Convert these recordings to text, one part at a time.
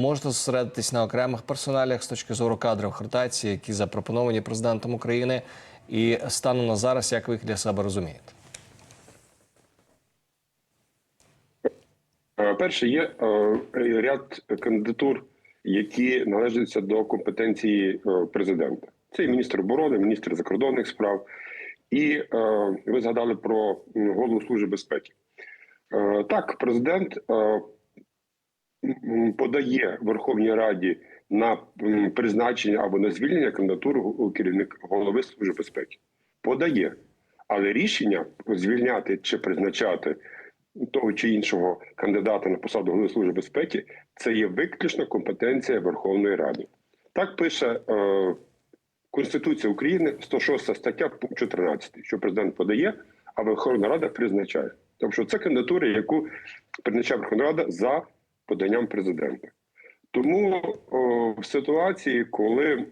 Можна зосередитись на окремих персоналях з точки зору кадрових ротацій, які запропоновані президентом України, і станом на зараз, як ви їх для себе розумієте? Е, Перше, є е, ряд кандидатур, які належаться до компетенції е, президента. Це і міністр оборони, міністр закордонних справ, і ви згадали про голову служби безпеки. Так, президент подає Верховній Раді на призначення або на звільнення кандидатуру керівник голови служби безпеки. Подає, але рішення звільняти чи призначати того чи іншого кандидата на посаду голови служби безпеки це є виключно компетенція Верховної Ради. Так пише е, Конституція України, 106 стаття, пункт 14, що президент подає, а Верховна Рада призначає. Тобто це кандидатура, яку призначає Верховна Рада за поданням президента. Тому о, в ситуації, коли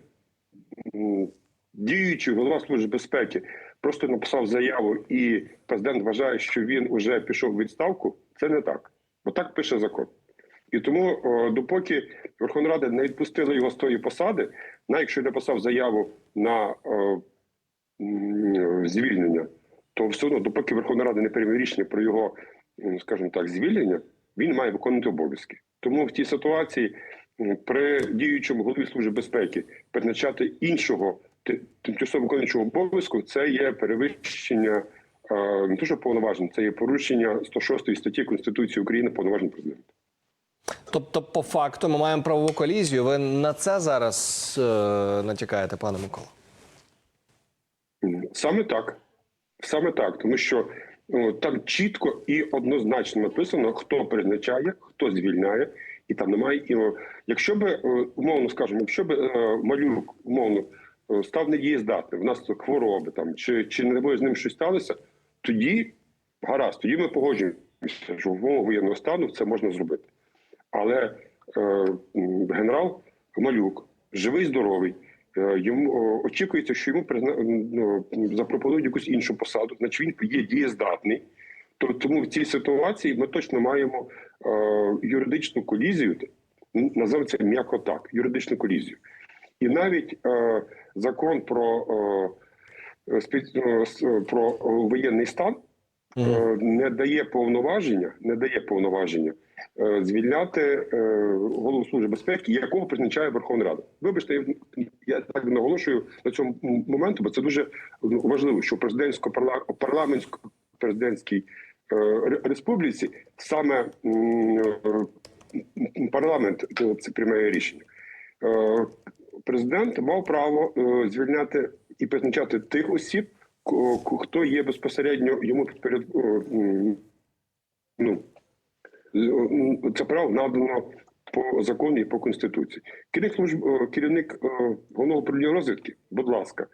м, діючий голова служби безпеки просто написав заяву, і президент вважає, що він уже пішов в відставку, це не так. Бо так пише закон. І тому, о, допоки Верховна Рада не відпустила його з тої посади, навіть якщо написав заяву на о, звільнення, то все одно, допоки Верховна Рада не прийме рішення про його, скажімо так, звільнення, він має виконувати обов'язки. Тому в тій ситуації при діючому голові служби безпеки призначати іншого тимчасово виконуючого обов'язку це є перевищення е, не то, що повноважень, це є порушення 106 статті Конституції України повноважень президента. Тобто, по факту, ми маємо правову колізію. Ви на це зараз е, натякаєте, пане Микола? Саме так. Саме так, тому що там чітко і однозначно написано, хто призначає, хто звільняє, і там немає. І, якщо е, умовно скажемо, якщо би е, малюк умовно е, став недієздатним, в нас хвороби там, чи, чи не дай з ним щось сталося, тоді гаразд, тоді ми погоджуємося, що в умовах воєнного стану це можна зробити. Але е, генерал Малюк живий, здоровий. Е, Йому очікується, що йому призна... ну, запропонують якусь іншу посаду, значить він є дієздатний. То тому в цій ситуації ми точно маємо е, юридичну колізію, називаємо це м'яко так, юридичну колізію. І навіть е, закон про, е, е, про воєнний стан е, не дає повноваження, не дає повноваження е, звільняти е, голову служби безпеки, якого призначає Верховна Рада. Вибачте, я, так наголошую на цьому моменту, бо це дуже ну, важливо, що президентсько парламентсько президентській е, республіці саме е, парламент е, це приймає рішення. Е, Президент мав право е, звільняти і призначати тих осіб, хто є безпосередньо йому підперед... е, ну, це право надано по закону і по конституції. Керівник служб, е, керівник е, головного управління розвідки, будь ласка,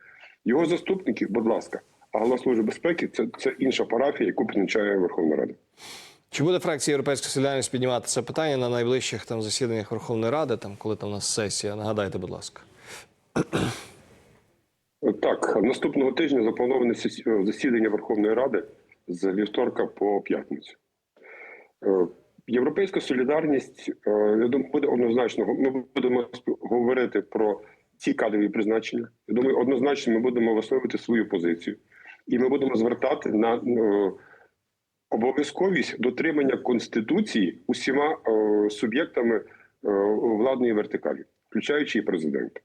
його заступники, будь ласка. А голова служби безпеки це, це інша парафія, яку призначає Верховна Рада. Чи буде фракція Європейська Солідарність піднімати це питання на найближчих там засіданнях Верховної Ради, там коли там у нас сесія? Нагадайте, будь ласка. Так, наступного тижня заплановане е, засідання Верховної Ради з вівторка по п'ятницю. Європейська солідарність, е, я думаю, буде однозначно. Ми будемо говорити про ці кадрові призначення. Я думаю, однозначно ми будемо висловити свою позицію, і ми будемо звертати на е, обов'язковість дотримання конституції усіма е, суб'єктами владної вертикалі, включаючи і президента.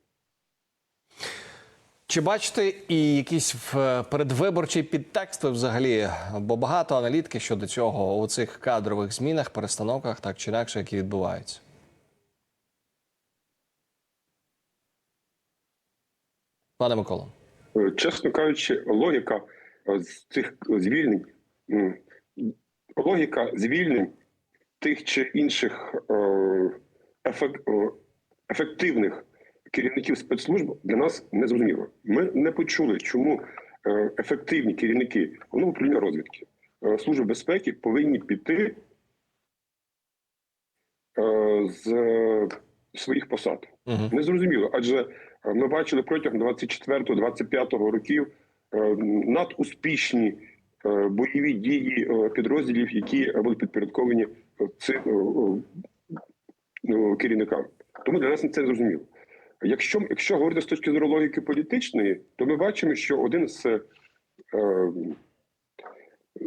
Чи бачите і якийсь в- передвиборчий підтекст ви взагалі? Бо багато аналітики щодо цього у цих кадрових змінах, перестановках, так чи інакше, які відбуваються? Пане Миколо. Е, Чесно кажучи, логіка е, з цих звільнень, логіка звільнень тих чи інших е, е, ефективних керівників спецслужб для нас не зрозуміло. Ми не почули, чому е, ефективні керівники головного управління розвідки е, служби безпеки повинні піти е, з своїх посад. Угу. Незрозуміло, адже е, ми бачили протягом 24-25 років надуспішні бойові дії підрозділів, які були підпорядковані ци- е, ну, керівникам. Тому для нас це не зрозуміло. Якщо, якщо говорити з точки зору логіки політичної, то ми бачимо, що один з, е,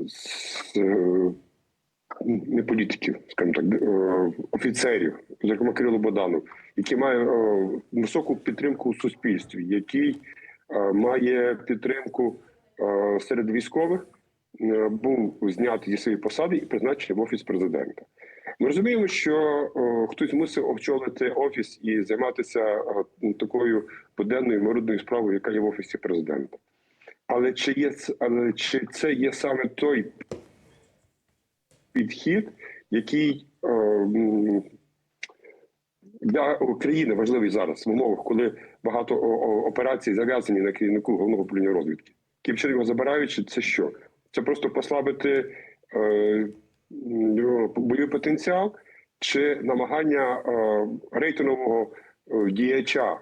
з е, не політиків, скажімо так, е, офіцерів, зокрема Кирило Боданов, який має е, високу підтримку у суспільстві, який е, має підтримку е, серед військових, е, був знятий зі своєї посади і призначений в офіс президента. Ми розуміємо, що е, хтось мусив очолити офіс і займатися е, такою буденною мирною справою, яка є в офісі президента. Але чи є але чи це є саме той підхід, який м, для України важливий зараз в умовах, коли багато о- о- операцій зав'язані на керівнику головного управління розвідки. Таким чином його забираючи, це що? Це просто послабити е, бойовий потенціал чи намагання е, рейтингового е, діяча,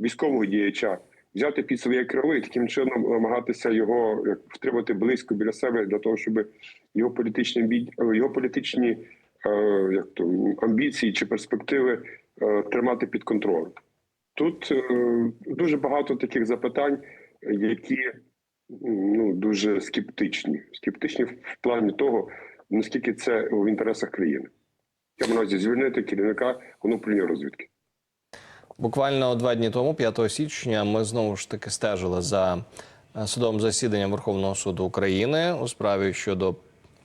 військового діяча взяти під своє крило і таким чином намагатися його втримати близько біля себе для того, щоб його політичні амбі- його політичні е, як то, амбіції чи перспективи е, тримати під контролем. Тут е, дуже багато таких запитань, які ну, дуже скептичні. Скептичні в плані того, наскільки це в інтересах країни. Я маю увазі звільнити керівника управління розвідки. Буквально два дні тому, 5 січня, ми знову ж таки стежили за е, судовим засіданням Верховного суду України у справі щодо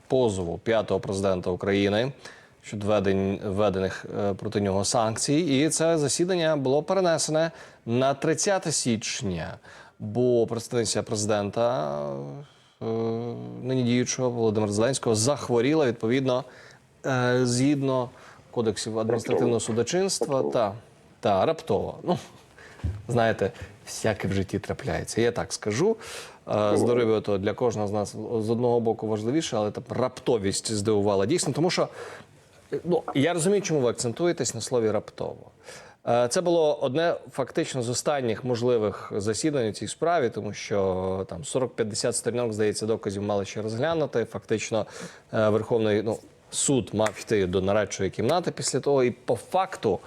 позову п'ятого президента України щодо введень- введених е, проти нього санкцій. І це засідання було перенесене на 30 січня, бо представниця президента нині діючого Володимира Зеленського захворіла відповідно е, згідно кодексів адміністративного судочинства та, та раптово. Ну знаєте, всяке в житті трапляється. Я так скажу. Е, Здоров'я то для кожного з нас з одного боку важливіше, але там раптовість здивувала дійсно, тому що е, ну я розумію, чому ви акцентуєтесь на слові раптово. Е, Це було одне фактично з останніх можливих засідань у цій справі, тому що там 40-50 сторінок, здається, доказів мали ще розглянути. Фактично, е, Верховний ну, суд мав йти до нарадчої кімнати після того, і по факту,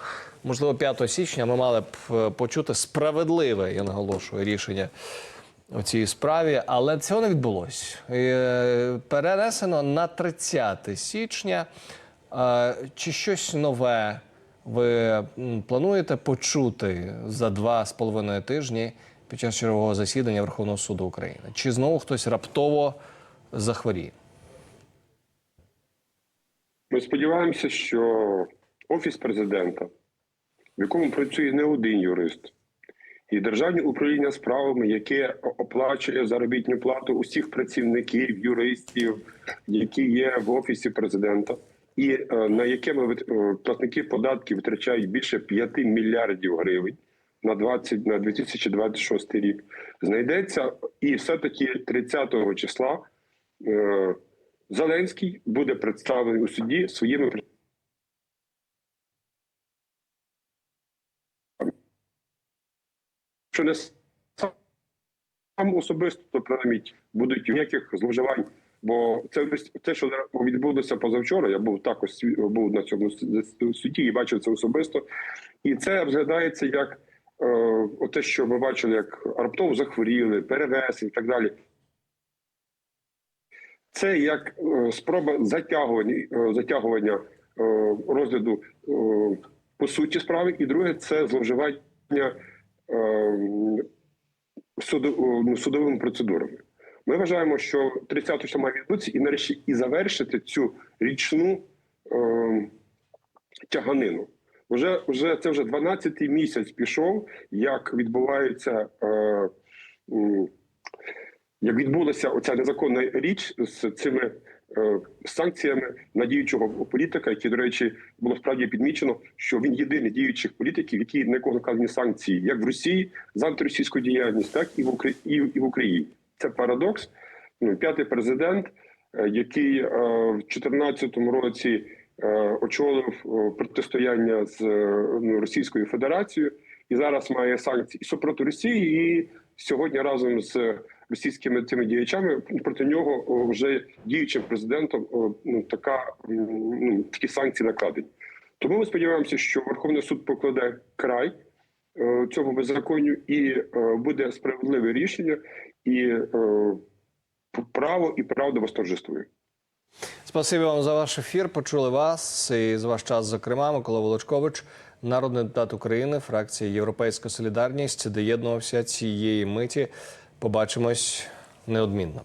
можливо, 5 січня ми мали б е, почути справедливе, я наголошую, рішення у цій справі, але цього не відбулося. Перенесено на 30 січня. Чи щось нове ви плануєте почути за два з половиною тижні під час чергового засідання Верховного суду України? Чи знову хтось раптово захворіє? Ми сподіваємося, що офіс президента, в якому працює не один юрист, і державне управління справами, яке оплачує заробітну плату усіх працівників, юристів, які є в офісі президента, і е, на яке ми е, платники податків витрачають більше 5 мільярдів гривень на 20, на 2026 рік, знайдеться і все-таки 30 числа. е, Зеленський буде представлений у суді своїми що не сам особисто, то принаймні будуть ніяких зловживань. Бо це те, що відбулося позавчора. Я був також був на цьому с- суді і бачив це особисто. І це розглядається як е, те, що ми бачили, як раптово захворіли, перевес і так далі. Це як е, спроба затягування, е, затягування е, розгляду е, по суті справи, і друге це зловживання е, суду- е, судовими процедурами. Ми вважаємо, що 30 числа має відбутися і нарешті і завершити цю річну е, тяганину. Уже, вже це вже 12-й місяць пішов, як відбувається. Е, як відбулася оця незаконна річ з цими е, санкціями на діючого політика, які, до речі, було справді підмічено, що він єдиний діючих політиків, які якого наказані санкції, як в Росії за антиросійську діяльність, так і в Украї... і в Україні. Це парадокс. Ну, п'ятий президент, е, який е, в 2014 році е, очолив протистояння з ну, Російською Федерацією, і зараз має санкції супроти Росії, і сьогодні разом з російськими цими діячами проти нього вже діючим президентом ну така ну такі санкції накладені. Тому ми сподіваємося, що Верховний суд покладе край цьому беззаконню і е, буде справедливе рішення, і е, право і правда восторжествує. Спасибі вам за ваш ефір. Почули вас і з ваш час, зокрема, Микола Волочкович, народний депутат України, фракція Європейська Солідарність, доєднувався цієї миті. Побачимось неодмінно.